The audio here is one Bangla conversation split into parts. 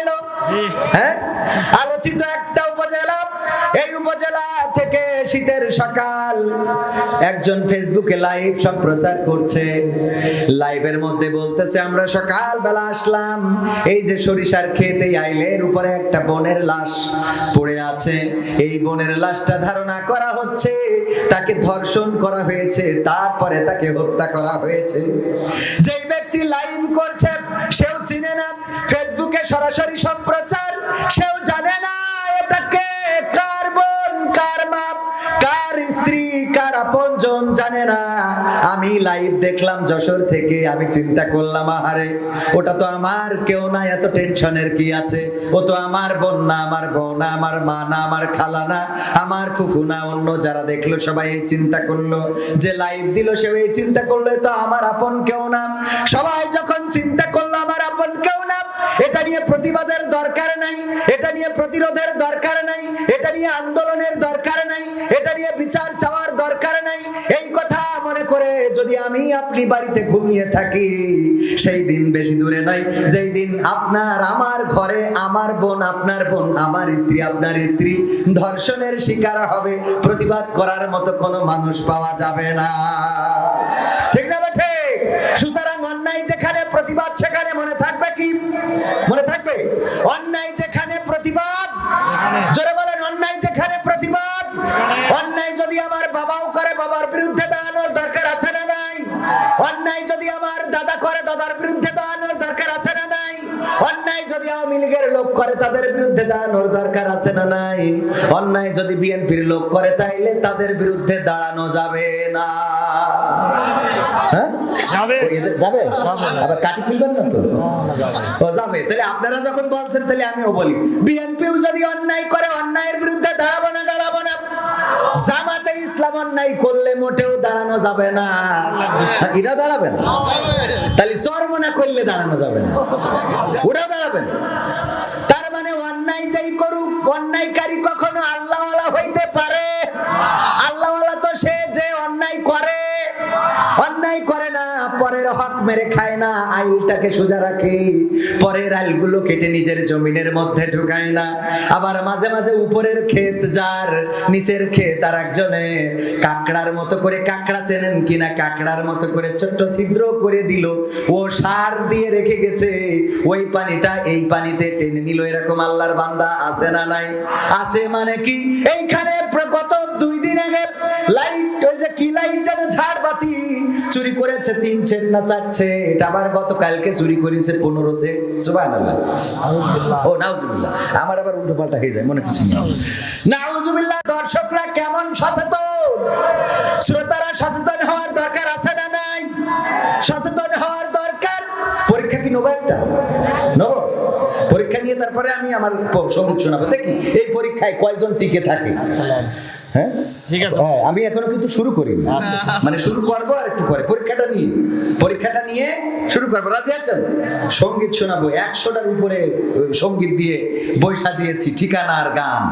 হইল হ্যাঁ? আলোচিত একটা উপজেলা এই উপজেলা থেকে শীতের সকাল। একজন ফেসবুকে লাইভ সম্প্রচার করছে। লাইভের মধ্যে বলতেছে আমরা সকাল বেলা আসলাম। এই যে সরিষার এই আইলের উপরে একটা বনের লাশ পড়ে আছে। এই বনের লাশটা ধারণা করা হচ্ছে তাকে ধর্ষণ করা হয়েছে তারপরে তাকে হত্যা করা হয়েছে। যেই ব্যক্তি লাইভ করছে সেও চিনে না। ফেসবুকে সরাসরি সম্প্রচার। সেও জানে না এটাকে কার বোন, কার স্ত্রী, কার আপনজন জানে না। আমি লাইভ দেখলাম যশোর থেকে, আমি চিন্তা করলাম, আহারে, ওটা তো আমার কেউ না, এত টেনশনের কি আছে? ও তো আমার বোন না, আমার বোন না, আমার মা না, আমার খালা না, আমার ফুফু না, অন্য যারা দেখল, সবাই এই চিন্তা করল। যে লাইভ দিল সে এই চিন্তা করল তো আমার আপন কেউ না। সবাই যখন চিন্তা নিয়ে প্রতিবাদের দরকার নাই, এটা নিয়ে প্রতিরোধের দরকার নাই, এটা নিয়ে আন্দোলনের দরকার নাই, এটা নিয়ে বিচার চাওয়ার দরকার নাই। এই কথা মনে করে যদি আমি আপনি বাড়িতে ঘুমিয়ে থাকি, সেই দিন বেশি দূরে নয়, যেই দিন আপনার আমার ঘরে আমার বোন, আপনার বোন, আমার স্ত্রী, আপনার স্ত্রী ধর্ষণের শিকার হবে, প্রতিবাদ করার মতো কোনো মানুষ পাওয়া যাবে না। ঠিক না বা ঠিক সুতরাং অন্যায় যেখানে প্রতিবাদ, সেখানে মনে থাকবে কি? মনে থাকবে? অন্যায় যেখানে প্রতিবাদ, জোরে বলেন, অন্যায় যেখানে প্রতিবাদ, অন্যায় যদি আমার বাবাও করে, বাবার বিরুদ্ধে দাঁড়ানোর দরকার আছে না নাই? অন্যায় যদি আমার দাদা করে, দাদার বিরুদ্ধে দাঁড়ানোর দরকার অন্যায় যদি আওয়ামী লীগের লোক করে তাদের বিরুদ্ধে দাঁড়ানোর দরকার আছে না নাই? অন্যায় যদি বিএনপির লোক করে তাইলে তাদের বিরুদ্ধে দাঁড়ানো যাবে না। যাবে। ও, এদের যাবে? আবার কাটি খুলবেন না তো? ও যাবে। তাহলে আপনারা যখন বলছেন তাহলে আমিও বলি। বিএনপিও যদি অন্যায় করে অন্যায়ের বিরুদ্ধে দাঁড়াবো না দাঁড়াবো না। ইসলাম অন্যায় করলে মোটেও দাঁড়ানো যাবে না। এরা দাঁড়াবেন তাহলে চরমনা করলে দাঁড়ানো যাবে না। ওটাও দাঁড়াবেন তার মানে অন্যায় যাই করুক, অন্যায়কারী কখনো আল্লাহওয়ালা হইতে পারে। আল্লাহওয়ালা তো সে অন্যায় করে না, পরের হক মেরে খায় না, আইলটাকে সোজা রাখে। পরের আইলগুলো কেটে নিজের জমিনের মধ্যে ঢুকায় না। আবার মাঝে মাঝে উপরের ক্ষেত যার, নিচের ক্ষেত আর একজনে কাকড়ার মতো করে কাকড়া চেনেন কিনা, কাকড়ার মতো করে ছোট্ট ছিদ্র করে দিল। ও সার দিয়ে রেখে গেছে। ওই পানিটা এই পানিতে টেনে নিল। এরকম আল্লাহর বান্দা আছে না নাই? আছে মানে কি? এইখানে গত দুই দিন আগে লাইট ওই যে কি লাইট যেন ঝাড়বাতি চুরি করেছে তিন সেট না চার সেট? আবার গতকালকে চুরি করেছে পনেরো সেট। সুবহানাল্লাহ। ও নাউজুবিল্লাহ। আমার আবার উল্টো পাল্টা হয়ে যায় মনে কিছু নাউজুবিল্লাহ। দর্শকরা কেমন সচেতন? শ্রোতারা সচেতন হওয়ার দরকার আছে না নাই? সচেতন হওয়ার দরকার? পরীক্ষা কি নেব একটা? নেব? পরীক্ষা নিয়ে তারপরে আমি আমার সংগীত শোনাবো। দেখি এই পরীক্ষায় কয়জন টিকে থাকে? হ্যাঁ? ঠিক আছে। হ্যাঁ, আমি এখনও কিন্তু শুরু করিনি। মানে শুরু করব আর একটু পরে। পরীক্ষাটা নিয়ে পরীক্ষাটা নিয়ে শুরু করব। রাজি আছেন? সংগীত শোনাবো। একশোটার উপরে সংগীত দিয়ে বই সাজিয়েছি। ঠিকানার গান।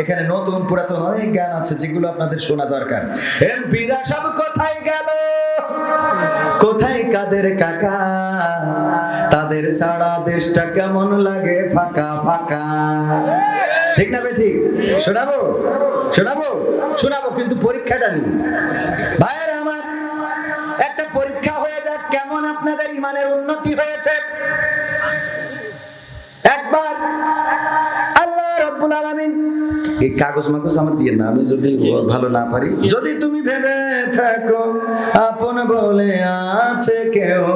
এখানে নতুন পুরাতন অনেক গান আছে যেগুলো আপনাদের শোনা দরকার। এমপিরা সব কোথায় গেল? কোথায় কাদের কাকা? তাদের ছাড়া দেশটা কেমন লাগে? ফাঁকা ফাঁকা। ঠিক না ঠিক শোনাবো? শোনাবো? শোনাবো, কিন্তু পরীক্ষাটা নিয়ে ভাইয়ের আমার, একটা পরীক্ষা হয়ে যাক কেমন আপনাদের ইমানের উন্নতি হয়েছে। কাগজ মাগজ আমি যদি ভালো না পারি, যদি তুমি ভেবে থাকো, আপন বলে আছে কেউ।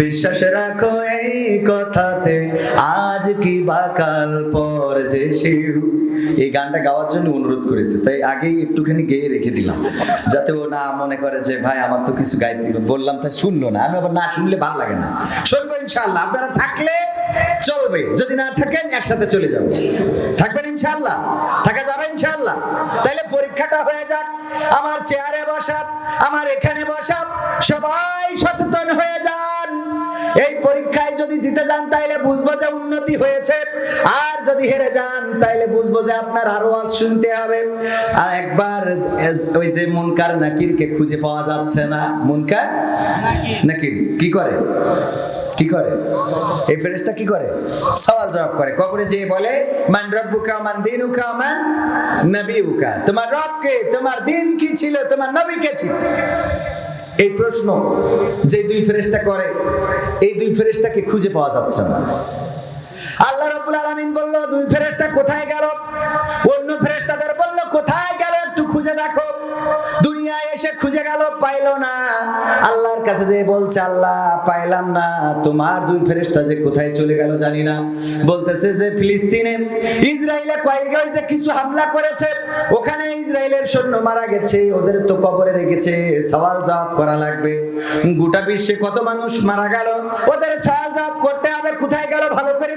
বিশ্বাস রাখো এই কথাতে আজ কি বা কাল পর যে শিব। এই গানটা গাওয়ার জন্য অনুরোধ করেছে। তাই আগেই একটুখানি গেয়ে রেখে দিলাম। যাতে ও না মনে করে যে, ভাই, আমার তো কিছু গাইতে বললাম তাই শুনলো না। আমি আবার না শুনলে ভালো লাগে না। শুনব ইনশাল্লাহ আপনারা থাকলে চলবে। যদি না থাকেন, একসাথে চলে যাব। থাকবেন ইনশাল্লাহ থাকা যাবে ইনশাল্লাহ তাইলে পরীক্ষাটা হয়ে যাক। আমার চেয়ারে বসাব আমার এখানে বসাব সবাই সচেতন হয়ে যান। এই পরীক্ষায় যদি জিতে যান তাইলে বুঝব যে উন্নতি হয়েছে। আর যদি হেরে যান তাইলে বুঝব যে আপনার আরও আওয়াজ শুনতে হবে। আর একবার ওই যে মুনকার নাকিরকে খুঁজে পাওয়া যাচ্ছে না। মুনকার? নাকির। কি করে? কি করে? এই ফেরেশতা কি করে? সওয়াল জবাব করে। কবরে যেয়ে বলে মান রব্বুকা মান দিনুকা মান নবিউকা। তোমার রব কে তোমার দিন কি ছিল তোমার নবী কে ছিল? এই প্রশ্ন, যে দুই ফেরেস্তা করে, এই দুই ফেরেস্তাকে খুঁজে পাওয়া যাচ্ছে না। আল্লাহ রাব্বুল আলামিন বলল, দুই ফেরেস্তা কোথায় গেল? অন্য ফেরেস্তাদের বলল, কোথায় গেল একটু খুঁজে দেখো। দুনিয়ায় এসে খুঁজে গেল, পাইলো না। আল্লাহর কাছে যে বলছে, আল্লাহ, পাইলাম না। তোমার দুই ফেরেশতা যে কোথায় চলে গেল জানি না। বলতেছে যে, ফিলিস্তিনে। ইসরায়েলে কয়েকবার যে কিছু হামলা করেছে, ওখানে ইসরায়েলের সৈন্য মারা গেছে, ওদের তো কবরে রেখেছে। সওয়াল জবাব করা লাগবে। গোটা বিশ্বে কত মানুষ মারা গেল, ওদের সওয়াল জবাব করতে হবে। কোথায় গেল? ভালো করে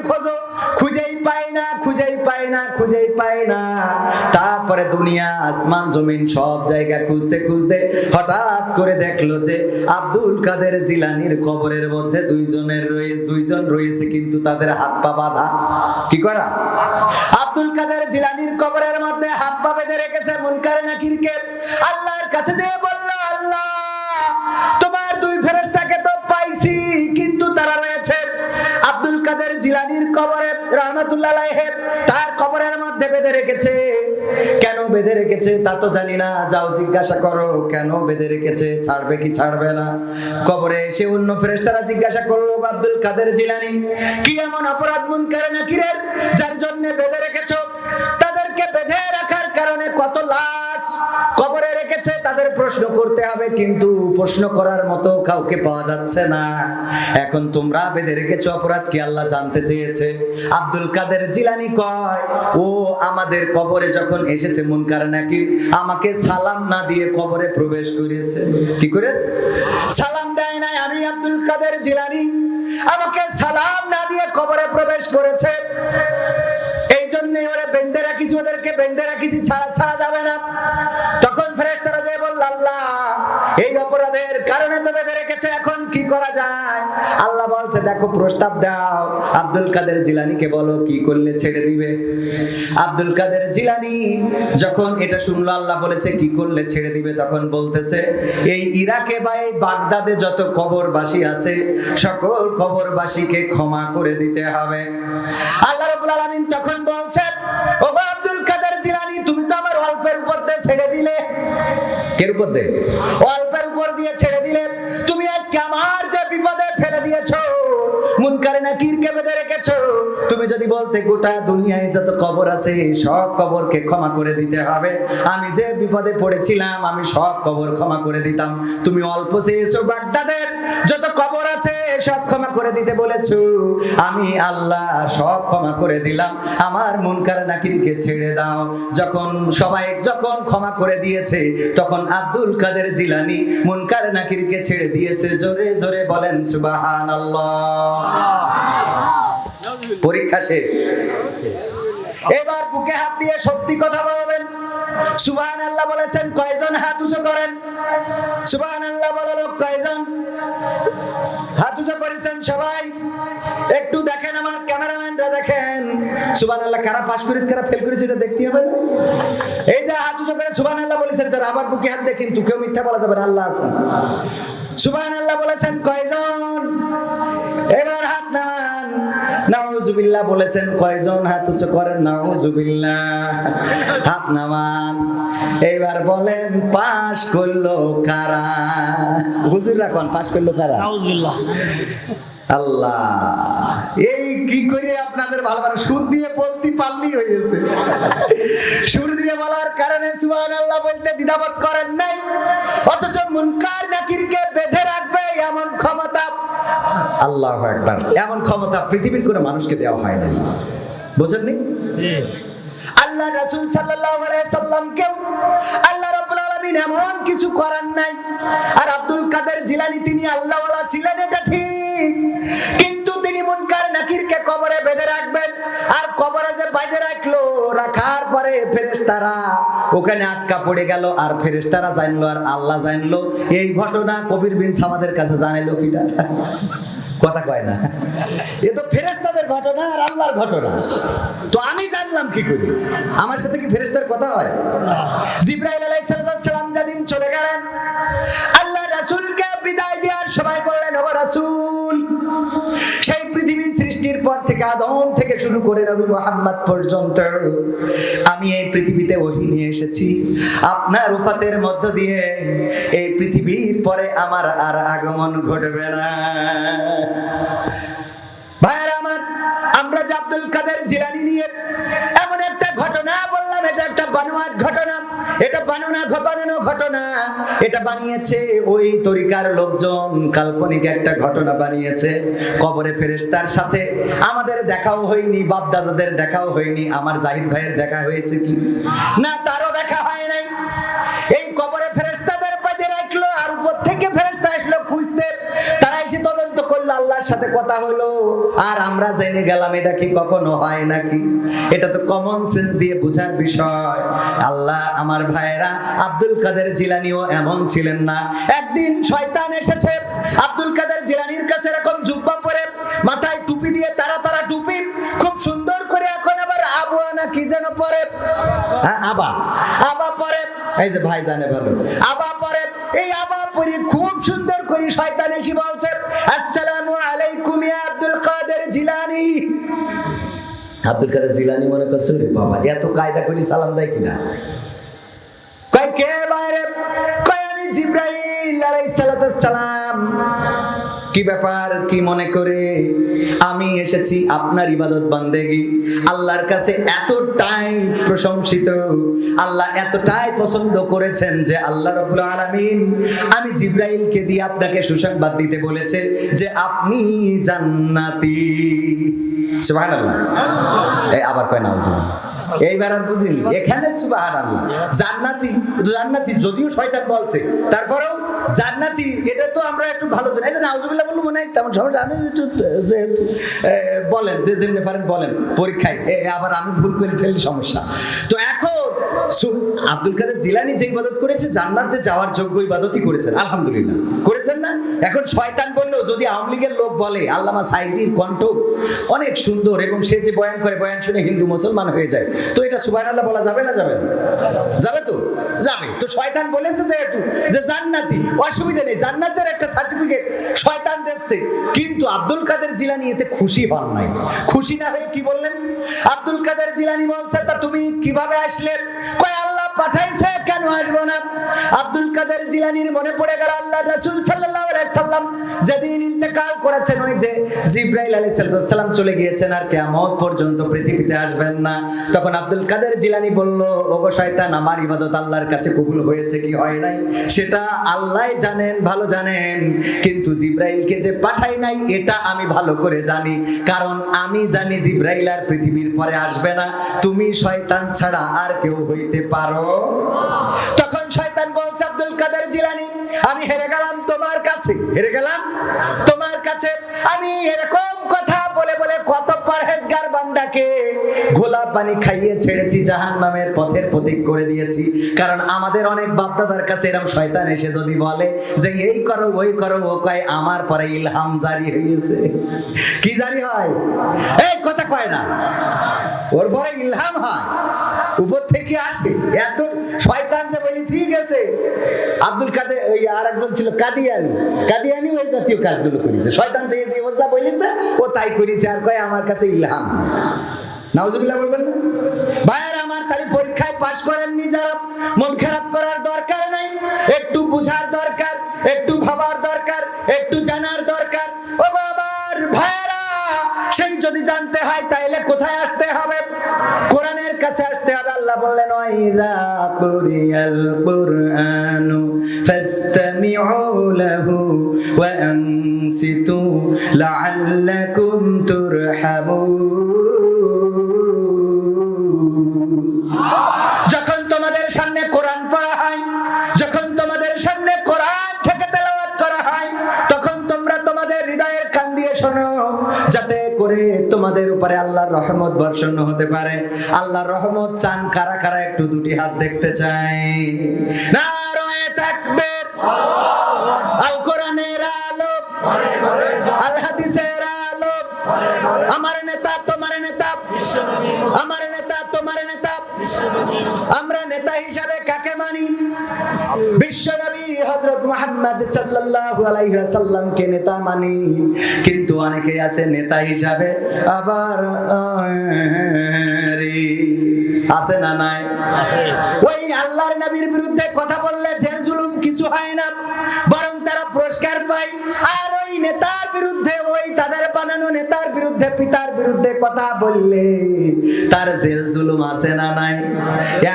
পাই না খুঁজেই পাই না খুঁজেই পাই না তারপরে দুনিয়া, আসমান, জমিন সব জায়গা খুঁজতে খুঁজতে হঠাৎ করে দেখল যে আব্দুল কাদের জিলানির কবরের মধ্যে দুইজনের রয়েছে, দুইজন রয়েছে কিন্তু তাদের হাত পা বাঁধা। কি করা? আব্দুল কাদের জিলানির কবরের মধ্যে হাত পা বেঁধে রেখেছে মুনকার নাকিরকে। আল্লাহর কাছে যে বলল, আল্লাহ, তোমার জিলানির কবরে রহমতুল্লাহ তার কবরের মধ্যে বেঁধে রেখেছে। কেন বেঁধে রেখেছে তা তো জানি না। যাও জিজ্ঞাসা করো, কেন বেঁধে রেখেছে? ছাড়বে কি ছাড়বে না? কবরে এসে অন্য ফেরেশতারা জিজ্ঞাসা করল আব্দুল কাদের জিলানি, কি এমন অপরাধ মুনকার নাকিরের, যার জন্য বেঁধে রেখেছো? তাদেরকে বেঁধে রাখার কারণে কত লাশ কবরে রেখেছে? তাদের প্রশ্ন করতে হবে, কিন্তু প্রশ্ন করার মতো কাউকে পাওয়া যাচ্ছে না। এখন তোমরা বেঁধে রেখেছো অপরাধ, কি আল্লাহ জানতে চেয়েছে? আব্দুল কাদের জিলানি কয়, ও আমাদের কবরে যখন এসেছে মুনকার নাকি আমাকে সালাম না দিয়ে কবরে প্রবেশ করেছে কি করে? সালাম দেয় নাই আমি আব্দুল কাদের জিলানি। আমাকে সালাম না দিয়ে কবরে প্রবেশ করেছে। এই জন্য ওরা বেঁধে রাখিছি, ওদেরকে বেঁধে রাখিছি, ছাড়া ছাড়া যাবে না। তখন ফেরেশতারা যখন এটা শুনলো, আল্লাহ বলেছে, কি করলে ছেড়ে দিবে? তখন বলতেছে, এই ইরাকে বা এই বাগদাদে যত কবরবাসী আছে, সকল কবরবাসীকে ক্ষমা করে দিতে হবে। আল্লাহ রাব্বুল আলামিন তখন বলছে ও অল্পের উপর দিয়ে ছেড়ে দিলে। কের উপর দিয়ে? অল্পের উপর দিয়ে ছেড়ে দিলে। তুমি আজকে আমার যে বিপদে ফেলে দিয়েছ। মুনকারে নাকিরকে বেঁধে রেখেছো? তুমি যদি বলতে গোটা দুনিয়ায় যত কবর আছে, সব কবরকে ক্ষমা করে দিতে হবে। আমি যে বিপদে পড়েছিলাম, আমি সব কবর ক্ষমা করে দিতাম। তুমি অল্প চেয়েছো বাগদাদের যত কবর আছে, সব ক্ষমা করে দিতে বলেছ। আমি আল্লাহ সব ক্ষমা করে দিলাম। আমার মুনকার নাকিরকে ছেড়ে দাও। যখন সবাই যখন ক্ষমা করে দিয়েছে, তখন আব্দুল কাদের জিলানি মুনকার নাকিরকে ছেড়ে দিয়েছে। জোরে জোরে বলেন সুবাহান পরীক্ষা শেষ। এবার বুকে হাত দিয়ে সত্যি কথা বলবেন। সুবহান আল্লাহ বলেছেন কয়জন হাত উঁচু করেন? সুবহান আল্লাহ বলে লোক কয়জন হাত উঁচু করেছেন সবাই? একটু দেখেন আমার ক্যামেরাম্যানরা দেখেন। সুবহান আল্লাহ কারা পাস করিস কারা ফেল করিস এটা দেখতে হবে না? এই যে হাত উঁচু করে সুবহান আল্লাহ বলেছেন যারা আবার বুকে হাত দেখেন তু কেউ মিথ্যা বলা যাবে আল্লাহ আছেন আল্লাহ বলেছেন কয়জন? এবার হাত নামান। নাউজুবিল্লাহ বলেছেন কয়জন? হাত উঁচু করেন, নাউজুবিল্লাহ। হাত নামান। এবার বলেন, পাশ করল কারা? হুজুর রাখন পাশ করল কারা? নাউজুবিল্লাহ। আল্লাহ। এই কি করে আপনাদের ভালো ভালো সুর দিয়ে বলতে পারলেই হয়েছে সুর দিয়ে বলার কারণে সুবহান আল্লাহ বলতে দ্বিধাবোধ করেন নাই। অথচ মুনকার নাকিরকে বেঁধে রাখবে এমন ক্ষমতা আল্লাহ একবার এমন ক্ষমতা পৃথিবীর কোনো মানুষকে দেওয়া হয় নাই। বুঝেননি? জি। আল্লাহ রাসূল সাল্লাল্লাহু আলাইহি সাল্লামকেও আল্লাহ রাব্বুল আলামিন এমন কিছু করার নাই। আর আব্দুল কাদের জিলানী তিনি আল্লাহওয়ালা ছিলেন এটা ঠিক। কিন্তু তিনি মুনকার নাকিরকে কবরে বেঁধে রাখবেন। আর কবরে যে বাইধে রাখল, রাখার পরে ফেরেশতারা ওখানে আটকা পড়ে গেল, আর ফেরেশতারা জানলো, আর আল্লাহ জানলো। এই ঘটনা কবির বিন সামাদের কাছে জানাইলো কিটা কথা কয় না। এ তো ফেরেশতাদের ঘটনা আর আল্লাহর ঘটনা। তো আমি জানলাম কি করি? আমার সাথে কি ফেরেশতার কথা হয়? জিব্রাইল করে নবী মোহাম্মদ পর্যন্ত আমি এই পৃথিবীতে ওহি নিয়ে এসেছি। আপনার উফাতের মধ্য দিয়ে এই পৃথিবীর পরে আমার আর আগমন ঘটবে না। ভাইয়ের আমার, আমরা যে আব্দুল কাদের জিলানি নিয়ে বানোয়াট ঘটনা, এটা ঘটনা। এটা বানিয়েছে ওই তরিকার লোকজন, কাল্পনিক একটা ঘটনা বানিয়েছে। কবরে ফেরেস্তার সাথে আমাদের দেখাও হয়নি বাপ দাদাদের দেখাও হয়নি, আমার জাহিদ ভাইয়ের দেখা হয়েছে কি? না, তারও দেখা হয় নাই। এই কবরে এসে তদন্ত করল আল্লাহর সাথে কথা হলো। আর আমরা জেনে গেলাম, এটা কি কখনো হয় নাকি? এটা তো কমন সেন্স দিয়ে বোঝার বিষয়। আল্লাহ আমার ভাইয়েরা, আব্দুল কাদের জিলানিও এমন ছিলেন না। একদিন শয়তান এসেছে, আব্দুল কাদের জিলানির কাছে এরকম জুব্বা পরে মাথায় টুপি দিয়ে তারা তারা টুপি কি যেন পরে? হ্যাঁ আবা। আবা পরে, এই যে ভাই জানে ভালো। আবা পরে, এই আবা পরে খুব সুন্দর করে শয়তান এসে বলছে, আসসালামু আলাইকুম ইয়া আব্দুল কাদের জিলানি। আব্দুল কাদের জিলানি মনে করছে বাবা, এত কায়দা করে সালাম দেয় কিনা? কয়, কে বাইরে কয়, আমি জিব্রাইল আলাইহিস সালাম। কি ব্যাপার, কি মনে করে? আমি এসেছি আপনার ইবাদত বান্দেগি। আল্লাহর কাছে এতটাই প্রশংসিত, আল্লাহ এতটাই পছন্দ করেছেন যে আল্লাহ রবুল আলামিন আমি জিব্রাইলকে দিয়ে আপনাকে সুসংবাদ দিতে বলেছে যে আপনি জান্নাতি। সুবহানাল্লাহ। এই আবার কয় না এইবার আর বুঝিনি। এখানে সুবহানাল্লাহ। জান্নাতি জান্নাতি যদিও শয়তান বলছে, তারপরেও জান্নাতি, এটা তো আমরা একটু ভালো জানি। যে নাউজুবিল্লাহ বলব মনে হয় তেমন সমস্যা। আমি একটু, যে বলেন, যে যেমনি পারেন বলেন, পরীক্ষায়। আবার আমি ভুল করে ফেলি সমস্যা। তো এখন আব্দুল কাদের জিলানি যে ইবাদত করেছে, জান্নাতে যাওয়ার যোগ্য ইবাদতই করেছেন। আলহামদুলিল্লাহ। করেছেন না? এখন শয়তান বললেও যদি আওয়ামী লীগের লোক বলে, আল্লামা সাইদির কণ্ঠ অনেক সুন্দর এবং সে যে বয়ান করে, বয়ান শুনে হিন্দু মুসলমান হয়ে যায়, তো এটা সুবহানাল্লাহ বলা যাবে না? যাবে না। যাবে তো? যাবে। তো শয়তান বলেছে যেহেতু, যে জান্নাতি অসুবিধা নেই জান্নাতের একটা সার্টিফিকেট শয়তান দিচ্ছে। কিন্তু আব্দুল কাদের জিলানি এতে খুশি হন নাই। খুশি না হয়ে কি বললেন? আব্দুল কাদের জিলানি বলছে, তা তুমি কীভাবে আসলে? কয়, আল্লাহ পাঠাইছে, কেন আসব না? আব্দুল কাদের জিলানির মনে পড়ে গেল আল্লাহ রাসূল আলাইহি সাল্লাম যেদিন ইন্তেকাল করেছেন, ওই যে জিব্রাইল আলাইহিস সালাম চলে গিয়েছেন আর কিয়ামত পর্যন্ত পৃথিবীতে আসবেন না। তখন আব্দুল কাদের জিলানি বলল, ওগো শয়তান, আমার ইবাদত আল্লাহর কাছে কবুল হয়েছে কি হয় নাই? সেটা আল্লাহই জানেন, ভালো জানেন। কিন্তু জিব্রাইলকে যে পাঠাই নাই, এটা আমি ভালো করে জানি। কারণ আমি জানি জিব্রাইল আর পৃথিবীর পরে আসবে না। তুমি শয়তান ছাড়া আর কেউ হইতে পারো তখন শয়তান বলছে, আব্দুল কাদের জিলানি, আমি হেরে গেলাম তোমার কাছে। হেরে গেলাম তোমার কাছে। আমি এরকম কথা বলে বলে কত পরহেজগার বান্দাকে গোলাপ পানি খাইয়ে ছেড়েছি, জাহান্নামের পথের প্রতীক করে দিয়েছি। কারণ আমাদের অনেক বাপদাদার কাছে এরকম শয়তান এসে যদি বলে যে, এই করো, ওই করো, ও কয়, আমার পরে ইলহাম জারি হয়েছে কি জারি হয়? এই কথা কয় না। ওর পরে ইলহাম হয়। উপর থেকে আসে। এত শয়তান যে বলি, ঠিক আছে। আব্দুল কাদের ওই আর একজন ছিল কাদিয়ানি। কাদিয়ানি ওই জাতীয় কাজগুলো করেছে। শয়তান যে ও যা বলেছে, ও তাই করেছে আর কয়, আমার কাছে ইলহাম। নাউজুবিল্লাহ বলবেন না? ভাইয়ার আমার তাহলে পরীক্ষায় পাশ করেননি যারা। মন খারাপ করার দরকার নাই। একটু বুঝার দরকার, একটু ভাবার দরকার, একটু জানার দরকার। ও আমার ভাইয়ারা সেই যদি জানতে হয়, তাইলে কোথায় আসতে হবে? কোরআনের কাছে আসতে হবে। আল্লাহ বললেন যখন তোমাদের সামনে কোরআন পড়া হয় যাতে করে তোমাদের উপরে আল্লাহর রহমত বর্ষণ হতে পারে। আল্লাহর রহমত চান কারা কারা একটু দুটি হাত দেখতে চাই। নারায়ে থাকবে আল কোরআনের আছে নেতা হিসাবে। আবার আছে না নাই? ওই আল্লাহর নবীর বিরুদ্ধে কথা বললে জেল জুলুম কিছু হয় না বরং তারা পুরস্কার পায়। আর ওই নেতার বিরুদ্ধে ওই তাদের বানানো নেতার বিরুদ্ধে পিতার বিরুদ্ধে কথা বললে তার জেল জুলুম আছে না নাই?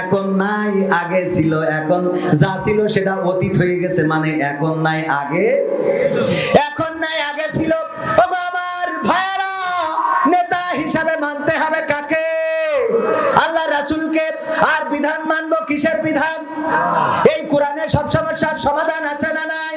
এখন নাই আগে ছিল এখন যা ছিল সেটা অতীত হয়ে গেছে মানে এখন নাই আগে। এখন নাই আগে ছিল। মানতে হবে কাকে? আল্লাহ রাসুলকে। আর বিধান মানবো কিসের বিধান? এই কোরআনে সব সমস্যার সমাধান আছে না নাই?